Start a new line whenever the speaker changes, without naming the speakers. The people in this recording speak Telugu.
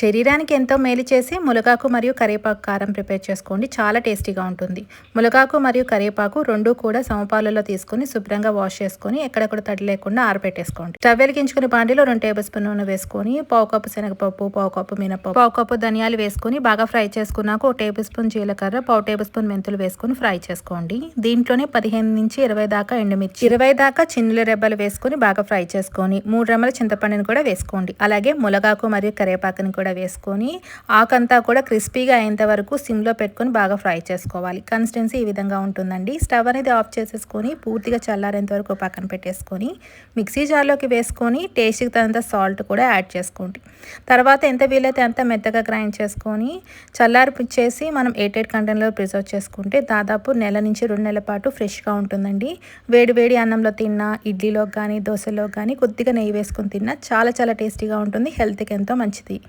శరీరానికి ఎంతో మేలు చేసి ములగాకు మరియు కరివేపాకు కారం ప్రిపేర్ చేసుకోండి. చాలా టేస్టీగా ఉంటుంది. ములగాకు మరియు కరివేపాకు రెండు కూడా సమపాలలో తీసుకొని శుభ్రంగా వాష్ చేసుకొని ఎక్కడెక్కడ తడి లేకుండా ఆరబెట్టేసుకోండి. స్టవ్ వెలిగించుకుని బాండిలో రెండు టేబుల్ స్పూన్ నూనె వేసుకొని పావు కప్పు శనగపప్పు పావు కప్పు మినపప్పు పావు కప్పు ధనియాలు వేసుకొని బాగా ఫ్రై చేసుకున్నాక ఒక టేబుల్ స్పూన్ జీలకర్ర పావు టేబుల్ స్పూన్ మెంతులు వేసుకొని ఫ్రై చేసుకోండి. దీంట్లోనే పదిహేను నుంచి ఇరవై దాకా ఎండుమిర్చి ఇరవై దాకా చిన్నుల రెబ్బలు వేసుకొని బాగా ఫ్రై చేసుకొని మూడు రెమ్మల చింతపండుని కూడా వేసుకోండి. అలాగే ములగాకు మరియు కరివేపాకుని కూడా వేసుకొని ఆకంతా కూడా క్రిస్పీగా అయ్యేంత వరకు సిమ్లో పెట్టుకొని బాగా ఫ్రై చేసుకోవాలి. కన్సిస్టెన్సీ ఈ విధంగా ఉంటుందండి. స్టవ్ అనేది ఆఫ్ చేసేసుకొని పూర్తిగా చల్లారేంత వరకు పక్కన పెట్టేసుకొని మిక్సీ జార్లోకి వేసుకొని టేస్ట్కి తగినంత సాల్ట్ కూడా యాడ్ చేసుకోండి. తర్వాత ఎంత వీలైతే అంత మెత్తగా గ్రైండ్ చేసుకొని చల్లారిపిచ్చేసి మనం ఎయిటెడ్ కంటెంట్లో ప్రిజర్వ్ చేసుకుంటే దాదాపు నెల నుంచి రెండు నెలల పాటు ఫ్రెష్గా ఉంటుందండి. వేడి వేడి అన్నంలో తిన్నా ఇడ్లీలో కానీ దోశలో కానీ కొద్దిగా నెయ్యి వేసుకొని తిన్నా చాలా చాలా టేస్టీగా ఉంటుంది. హెల్త్కి ఎంతో మంచిది.